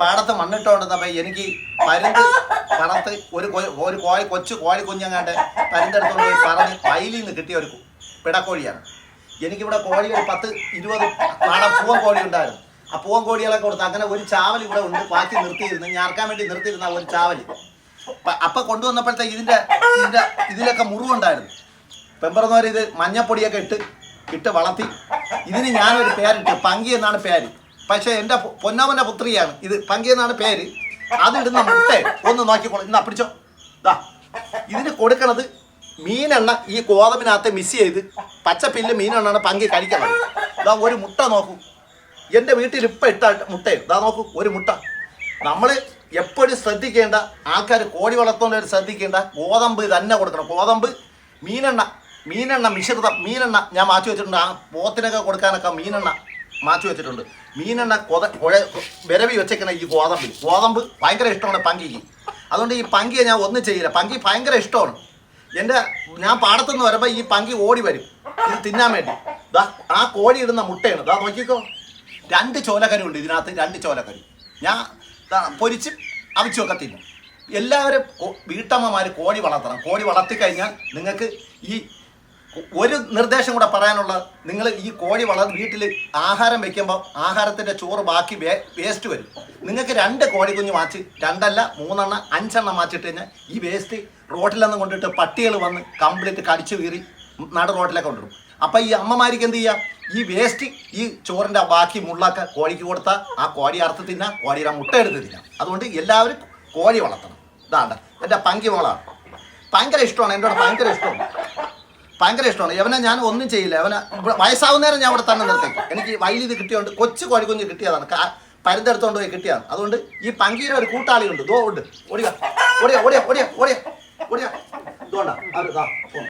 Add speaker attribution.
Speaker 1: പാടത്ത് മണ്ണിട്ടുകൊണ്ടിരുന്നപ്പോ എനിക്ക് പരുന്ത് പറത്ത് ഒരു ഒരു കോഴി കൊച്ചു കോഴി കുഞ്ഞങ്ങാണ്ട് പരുന്തെടുത്തോണ്ട് പോയി പറഞ്ഞ് വയലിൽ നിന്ന് കിട്ടിയ ഒരു പിടക്കോഴിയാണ്. എനിക്കിവിടെ കോഴി ഒരു പത്ത് ഇരുപത് നാടൻ പൂവൻ കോഴി ഉണ്ടായിരുന്നു. ആ പൂവൻ കോഴികളെ കൊടുത്ത് അങ്ങനെ ഒരു ചാവൽ ഇവിടെ ഉണ്ട് ബാക്കി നിർത്തിയിരുന്നു. ഞാർക്കാൻ വേണ്ടി നിർത്തിയിരുന്ന ഒരു ചാവൽ. അപ്പൊ കൊണ്ടുവന്നപ്പോഴത്തേക്ക് ഇതിന്റെ ഇതിന്റെ ഇതിലൊക്കെ മുറിവുണ്ടായിരുന്നു. പെമ്പറന്നവർ ഇത് മഞ്ഞപ്പൊടിയൊക്കെ ഇട്ട് ഇട്ട് വളർത്തി. ഇതിന് ഞാനൊരു പേരിട്ട് പങ്കി എന്നാണ് പേര്. പക്ഷേ എന്റെ പൊന്നാമന്റെ പുത്രിയാണ്. ഇത് പങ്കി എന്നാണ് പേര്. അതിടുന്ന മുട്ട. ഒന്ന് നോക്കിക്കോളൂ. ഇന്നാ പിടിച്ചോ ദാ ഇതിന് കൊടുക്കണത് മീനെണ്ണ ഈ ഗോതമ്പിനകത്ത് മിസ് ചെയ്ത് പച്ചപ്പില്ല് മീനെണ്ണാണ് പങ്കി കഴിക്കണത്. ഇതാ ഒരു മുട്ട നോക്കൂ. എന്റെ വീട്ടിൽ ഇപ്പം ഇട്ട മുട്ടയും ഇതാ നോക്കൂ ഒരു മുട്ട. നമ്മൾ എപ്പോഴും ശ്രദ്ധിക്കേണ്ട ആൾക്കാർ കോഴി വളർത്തുന്നവർ ശ്രദ്ധിക്കേണ്ട ഗോതമ്പ് തന്നെ കൊടുക്കണം. ഗോതമ്പ് മീനെണ്ണ. മീനെണ്ണ മിശ്രിതം. മീനെണ്ണ ഞാൻ മാറ്റി വെച്ചിട്ടുണ്ട്. ആ പോത്തിനൊക്കെ കൊടുക്കാനൊക്കെ മീനെണ്ണ. മാറ്റി വെച്ചിട്ടുണ്ട്. മീനെണ്ണ കൊത കുഴ വിരവി വെച്ചേക്കുന്ന ഈ ഗോതമ്പിൽ ഗോതമ്പ് ഭയങ്കര ഇഷ്ടമാണ് പങ്കിക്ക്. അതുകൊണ്ട് ഈ പങ്കിയെ ഞാൻ ഒന്നും ചെയ്യില്ല. പങ്കി ഭയങ്കര ഇഷ്ടമാണ്. എന്റെ ഞാൻ പാടത്തുനിന്ന് വരുമ്പോൾ ഈ പങ്കി ഓടി വരും. ഇത് തിന്നാൻ വേണ്ടി. ദാ ആ കോഴി ഇടുന്ന മുട്ടയാണ്. ദാ നോക്കിക്കോ. രണ്ട് ചോലക്കരി ഉണ്ട് ഇതിനകത്ത് രണ്ട് ചോലക്കരി ഞാൻ പൊരിച്ച് അവിച്ചൊക്കെ തിന്നും എല്ലാവരും വീട്ടമ്മമാർ കോഴി വളർത്തണം. കോഴി വളർത്തി കഴിഞ്ഞാൽ നിങ്ങൾക്ക് ഈ ഒരു നിർദ്ദേശം കൂടെ പറയാനുള്ള നിങ്ങൾ ഈ കോഴി വളർ വീട്ടിൽ ആഹാരം വെക്കുമ്പോൾ ആഹാരത്തിന്റെ ചോറ് ബാക്കി വേസ്റ്റ് വരും. നിങ്ങൾക്ക് രണ്ട് കോഴി കുഞ്ഞ് മാച്ച് രണ്ടല്ല മൂന്നെണ്ണം അഞ്ചെണ്ണം മാച്ചിട്ട് കഴിഞ്ഞാൽ ഈ വേസ്റ്റ് റോട്ടിലൊന്നും കൊണ്ടിട്ട് പട്ടികൾ വന്ന് കംപ്ലീറ്റ് കടിച്ചു കീറി നട റോട്ടിലൊക്കെ കൊണ്ടുവരും. അപ്പം ഈ അമ്മമാർക്ക് എന്ത് ചെയ്യാം? ഈ വേസ്റ്റ് ഈ ചോറിന്റെ ബാക്കി മുള്ളൊക്കെ കോഴിക്ക് കൊടുത്താൽ ആ കോഴി അറുത്ത് തിന്നാം കോഴിയുടെ മുട്ട എടുത്ത് തിന്നാം. അതുകൊണ്ട് എല്ലാവരും കോഴി വളർത്തണം. ഇതാണ് എന്റെ പങ്കി മോളാണ്. ഭയങ്കര ഇഷ്ടമാണ്. കൂടെ ഭയങ്കര ഇഷ്ടമാണ്. ഭയങ്കര ഇഷ്ടമാണ്. യവനെ ഞാൻ ഒന്നും ചെയ്യില്ല. ഇവിടെ വയസ്സാവുന്നേരം ഞാൻ ഇവിടെ തന്നെ നിർത്തേക്കും എനിക്ക് വയലിൽ ഇത് കിട്ടിയോണ്ട് കൊച്ചു കോഴിക്കുഞ്ഞ് കിട്ടിയതാണ്. പരുന്തെടുത്തോണ്ട് പോയി കിട്ടിയതാണ്. അതുകൊണ്ട് ഈ പങ്കീര ഒരു കൂട്ടാളിയുണ്ട്. ദോ ഉണ്ട്. ഓടിയ ഓടിയ ഓടിയ ഓടിയ ഓടിയ ഓടിയ ഇതുകൊണ്ടാ. അവർ